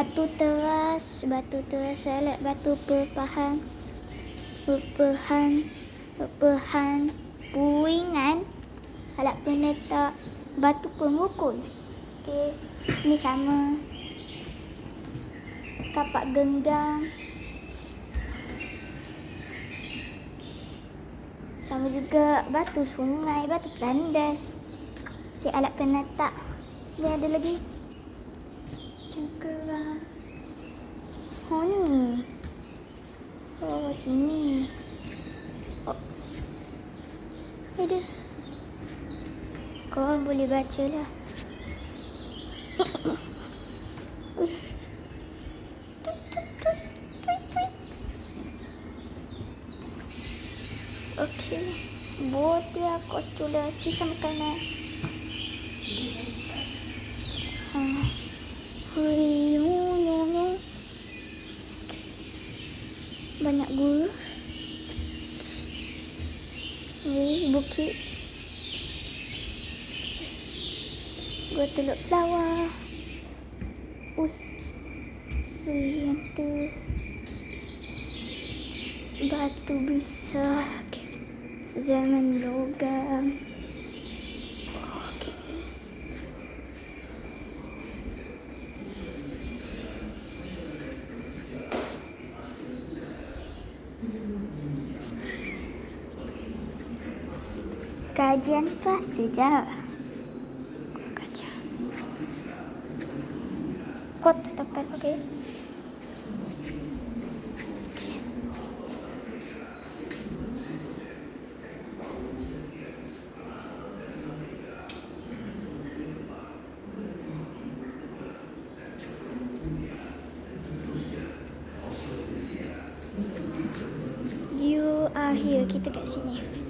Batu teras, batu teras alat batu perpahan. Perpahan, perpahan, puingan, alat penetak, batu pemukul. Okey, ni sama. Kapak genggam. Sama juga batu sungai, batu pelandas. Okey, alat penetak. Ni ada lagi. Oh ni. Oh sini. Oh. Ada. Kau boleh baca lah. Okey. Botia kostulasi sama kanan. Banyak guru. Ni bukit. Gua teluk flower. Ui. Ui, yang tu. Batu besar. Zaman logam. Kajian prasejarah. Kajian. Kota tempat, okey. You are here. Kita kat sini.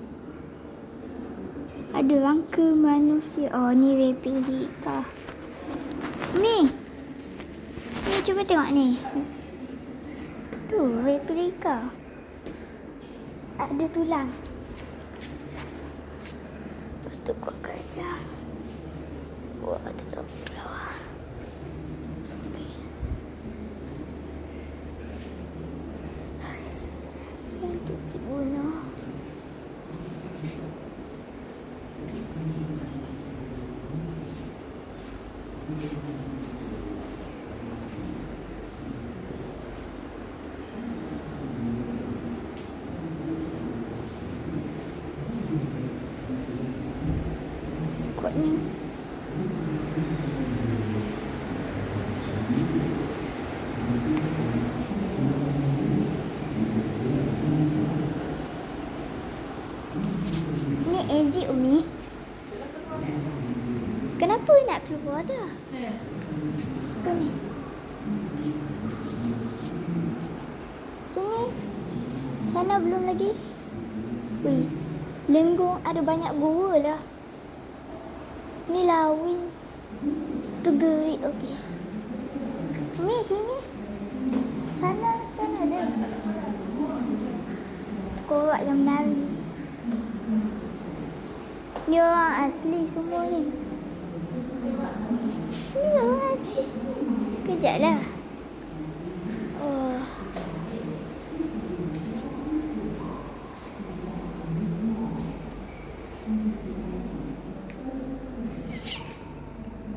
Ada rangka manusia. Oh, ni replika. Ni. Ni cuba tengok ni. Tu, replika. Ada tulang. Betul kau gajah. Wah, ada dalam bawah. Yang tu dibunuh. Ikutnya. Ni Dah? Apa ni? Sini. Sana belum lagi. Wih. Lenggong ada banyak gua lah. Ni lawin. Tu gerik. Okey. Umi sini. Sana kan ada. Korak yang menari. Ni orang asli semua ni. Kejap lah. Oh.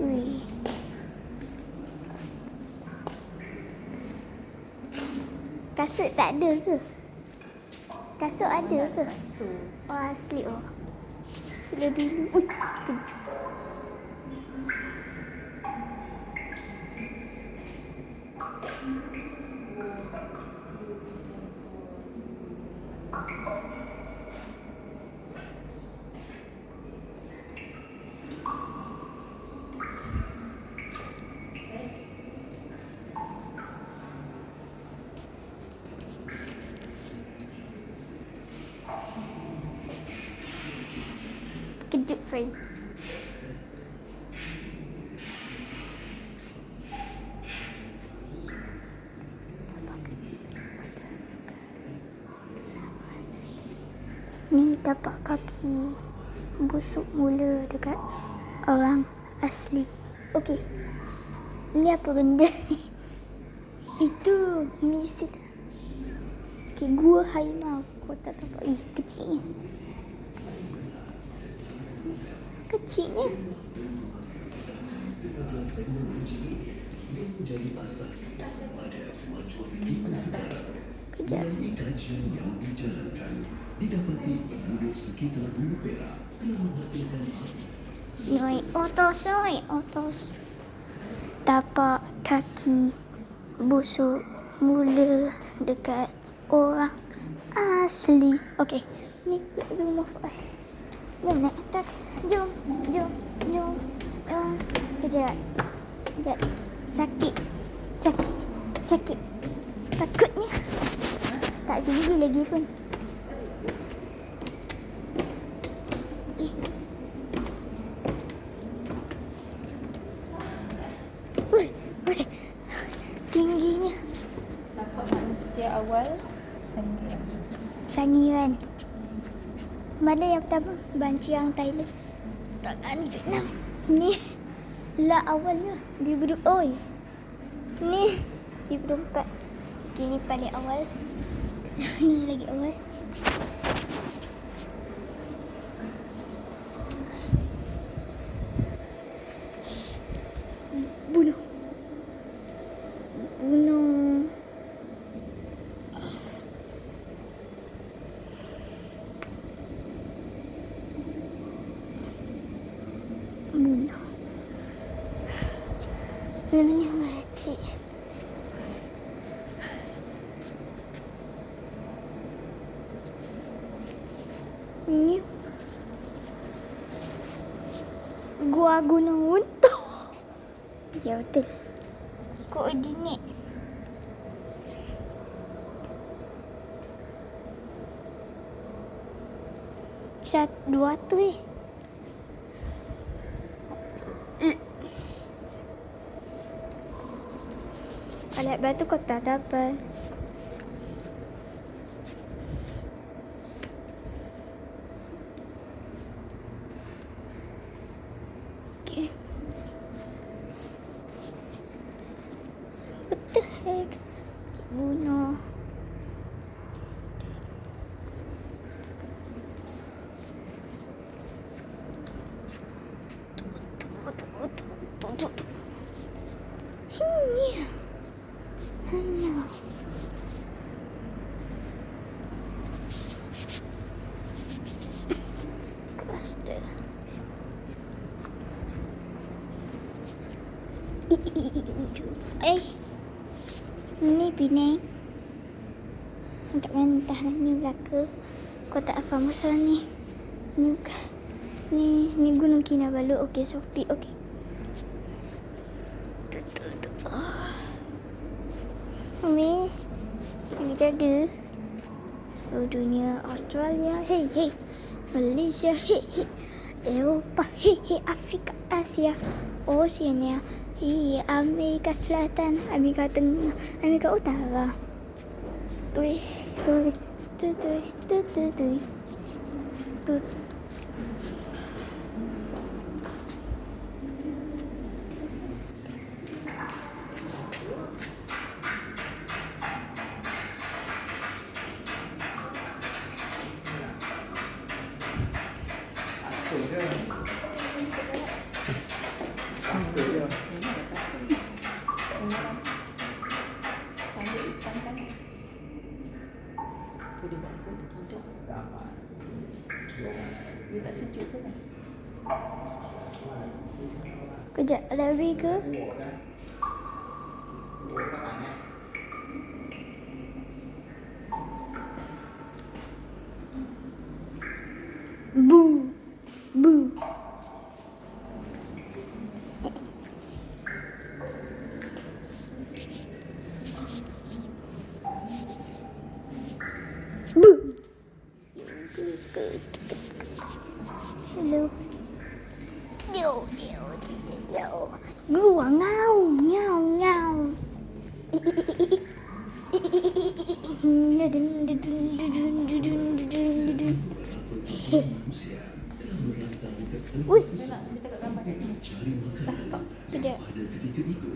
Ui. Kasut tak ada ke? Kasut ada ke? Kasut. Oh asli oh. Sudah dulu. Could you free? Tapak kaki busuk mula dekat orang asli. Okey. Ni apa benda ni? Itu misil. Okey, gua harimau. Kau tak nampak. Eh, kecilnya. Kecilnya. kita sekarang. Kejap. Melalui kajian yang dijalankan, didapati penduduk sekitar Bumi Perak telah menghasilkan Noi otos, noi otos. Tapak kaki busuk mula dekat orang asli. Okey, ni rumah Fuad. Jom naik atas. Jom, jom, jom, jom. Kejap. Kejap. Sakit. Sakit. Sakit. Takutnya. Tak tinggi lagi pun. awal Sangiran Sangiran Mana yang pertama? Banci yang Thailand Takkan Vietnam. Ni la awalnya di beru Oi. Ni di beru empat. Okay ni paling awal. Ni lagi awal. Mati. Ini Gua Gunung Untung. Ya betul. Koordinat. Satu, dua tu eh. Alat batu kau tak dapat. Eh. Ni Penang. Kat mana entah lah ni Melaka. Kau tak faham pasal ni. Ni bukan. Ni ni Gunung Kinabalu. Okey, Sofi. Okey. Tu tu. Lagi jaga. Seluruh dunia Australia. Hey, hey. Malaysia. Hey, hey. Eropah. Hey, hey. Afrika. Asia. Oceania. I Amerika Selatan, Amerika Tengah, Amerika Utara. Tui, tui, tui, tui, tui, tui, tui. Dia buat apa tidur Dia tak sejuk ke kan Kejap. Lari ke? Dia nak dia tak gambar kat sini. mencari makanan. Tidak. Pada ketika itu,